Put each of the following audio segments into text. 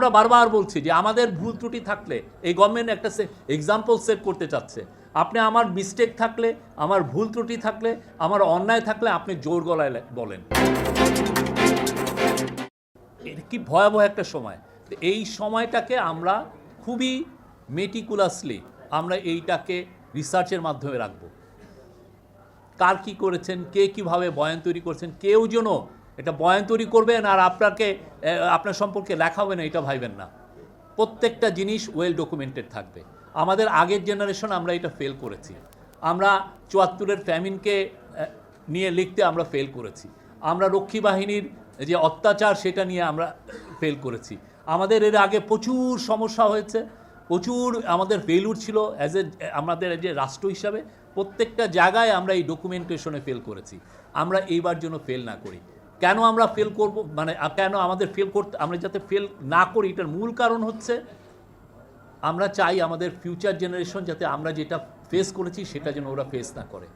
আমরা বারবার বলছি যে আমাদের ভুল ত্রুটি থাকলে, এই গভর্নমেন্ট একটা এক্সাম্পল সেট করতে চাচ্ছে। আপনি আমার মিস্টেক থাকলে, আমার ভুল ত্রুটি থাকলে, আমার অন্যায় থাকলে আপনি জোর গলায় বলেন। এটা কি ভয়াবহ একটা সময়। এই সময়টাকে আমরা খুবই মেটিকুলাসলি আমরা এইটাকে রিসার্চের মাধ্যমে রাখব। কার কি করেছেন, কে কীভাবে বয়ান তৈরি করছেন, কেউ যেন এটা বয়ান তৈরি করবেন আর আপনাকে আপনার সম্পর্কে লেখা হবে না, এটা ভাইবেন না। প্রত্যেকটা জিনিস ওয়েল ডকুমেন্টেড থাকবে। আমাদের আগের জেনারেশন আমরা এটা ফেল করেছি। আমরা চুয়াত্তরের ফ্যামিনকে নিয়ে লিখতে আমরা ফেল করেছি। আমরা রক্ষী বাহিনীর যে অত্যাচার, সেটা নিয়ে আমরা ফেল করেছি। আমাদের এর আগে প্রচুর সমস্যা হয়েছে। প্রচুর আমাদের ফেলুর ছিল অ্যাজ এ আমাদের যে রাষ্ট্র হিসাবে। প্রত্যেকটা জায়গায় আমরা এই ডকুমেন্টেশনে ফেল করেছি। আমরা এইবার জন্য ফেল না করি। কেন আমরা ফেল করব? মানে কেন আমাদের ফেল করতে, আমরা যাতে ফেল না করি, এটার মূল কারণ হচ্ছে আমরা চাই আমাদের ফিউচার জেনারেশন যাতে আমরা যেটা ফেস করেছি, সেটা যেন ওরা ফেস না করে।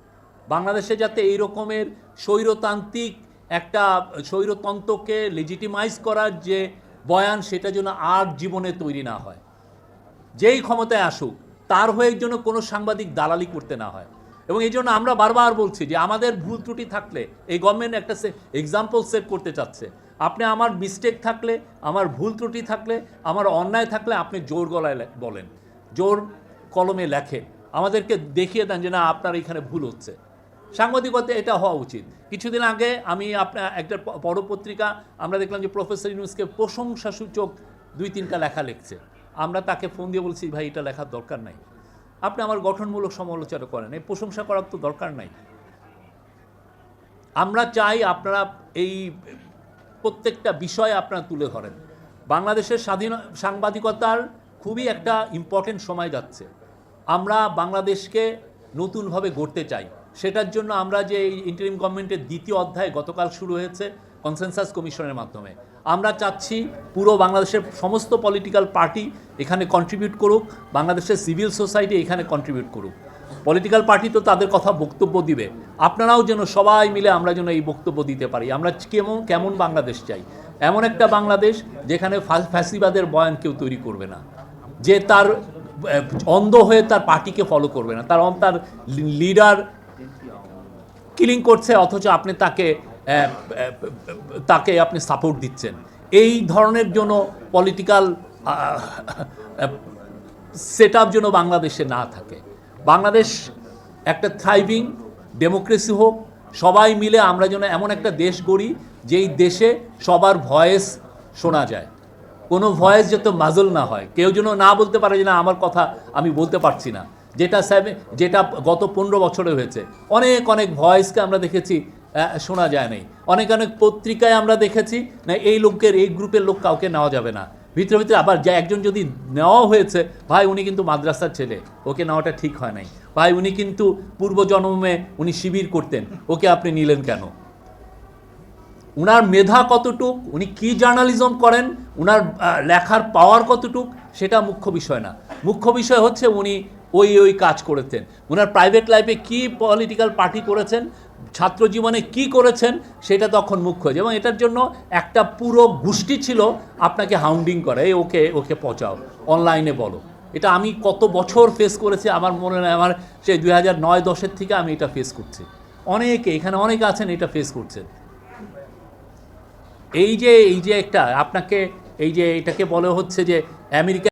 বাংলাদেশে যাতে এই রকমের স্বৈরতান্ত্রিক একটা, স্বৈরতন্ত্রকে লেজিটিমাইজ করার যে বয়ান, সেটা যেন আর জীবনে তৈরি না হয়। যেই ক্ষমতায় আসুক, তার হয়ে জন্য কোনো সাংবাদিক দালালি করতে না হয়। এবং এই জন্য আমরা বারবার বলছি যে আমাদের ভুল ত্রুটি থাকলে, এই গভর্নমেন্ট একটা এক্সাম্পল সেট করতে চাচ্ছে। আপনি আমার মিস্টেক থাকলে, আমার ভুল ত্রুটি থাকলে, আমার অন্যায় থাকলে আপনি জোর গলায় বলেন। জোর কলমে লেখেন আমাদেরকে দেখিয়ে দেন যে না, আপনার এখানে ভুল হচ্ছে। সাংবাদিকতা এটা হওয়া উচিত। কিছুদিন আগে আমি আপনার একটা বড় পত্রিকা আমরা দেখলাম যে প্রফেসর ইউনুসকে প্রশংসাসূচক দুই তিনটা লেখা লিখছে। আমরা তাকে ফোন দিয়ে বলছি, ভাই, এটা লেখার দরকার নাই। আপনি আমার গঠনমূলক সমালোচনা করেন, এই প্রশংসা করার তো দরকার নাই। আমরা চাই আপনারা এই প্রত্যেকটা বিষয় আপনারা তুলে ধরেন। বাংলাদেশের স্বাধীন সাংবাদিকতার খুবই একটা ইম্পর্টেন্ট সময় যাচ্ছে। আমরা বাংলাদেশকে নতুনভাবে গড়তে চাই। সেটার জন্য আমরা যে এই ইন্টারিম গভর্নমেন্টের দ্বিতীয় অধ্যায় গতকাল শুরু হয়েছে কনসেনসাস কমিশনের মাধ্যমে। আমরা চাচ্ছি পুরো বাংলাদেশের সমস্ত পলিটিক্যাল পার্টি এখানে কন্ট্রিবিউট করুক, বাংলাদেশের সিভিল সোসাইটি এখানে কন্ট্রিবিউট করুক। পলিটিক্যাল পার্টি তো তাদের কথা বক্তব্য দিবে। আপনারাও যেন সবাই মিলে আমরা যেন এই বক্তব্য দিতে পারি। আমরা কেমন কেমন বাংলাদেশ চাই? এমন একটা বাংলাদেশ যেখানে ফ্যাসিবাদের বয়ান কেউ তৈরি করবে না। যে তার অন্ধ হয়ে তার পার্টিকে ফলো করবে না। তার তার লিডার কিলিং করছে, অথচ আপনি তাকে তাকে আপনি সাপোর্ট দিচ্ছেন। এই ধরনের জন্য পলিটিক্যাল সেট আপ যেন বাংলাদেশে না থাকে। বাংলাদেশ একটা থ্রাইভিং ডেমোক্রেসি হোক, সবাই মিলে আমরা যেন এমন একটা দেশ গড়ি, যেই দেশে সবার ভয়েস শোনা যায়। কোনো ভয়েস যাতে মাজল না হয়। কেউ যেন না বলতে পারে যে, না, আমার কথা আমি বলতে পারছি না। যেটা যেটা গত পনেরো বছরে হয়েছে। অনেক অনেক ভয়েসকে আমরা দেখেছি শোনা যায় নাই। অনেক অনেক পত্রিকায় আমরা দেখেছি, না, এই লোকের, এই গ্রুপের লোক কাউকে নেওয়া যাবে না। ভিতরে ভিতরে আবার যে একজন যদি নেওয়া হয়েছে, ভাই উনি কিন্তু মাদ্রাসার ছেলে, ওকে নেওয়াটা ঠিক হয় নাই। ভাই উনি কিন্তু পূর্বজন্মে উনি শিবির করতেন, ওকে আপনি নিলেন কেন? উনার মেধা কতটুক, উনি কি জার্নালিজম করেন, উনার লেখার পাওয়ার কতটুক, সেটা মুখ্য বিষয় না। মুখ্য বিষয় হচ্ছে উনি ওই ওই কাজ করেছেন। উনার প্রাইভেট লাইফে কি পলিটিক্যাল পার্টি করেছেন ছাত্র জীবনে কি করেছেন সেটা তখন মুখ্য। হয়েছে এবং এটার জন্য একটা পুরো গোষ্ঠী ছিল আপনাকে হাউন্ডিং করে, এই ওকে ওকে পচাও অনলাইনে বলো। এটা আমি কত বছর ফেস করেছি, আমার মনে হয় আমার সেই দুই হাজার নয় দশের থেকে আমি এটা ফেস করছি। অনেকে, এখানে অনেকে আছেন, এটা ফেস করছেন। এই যে এই যে একটা, আপনাকে, এই যে এটাকে বলে হচ্ছে যে, আমেরিকা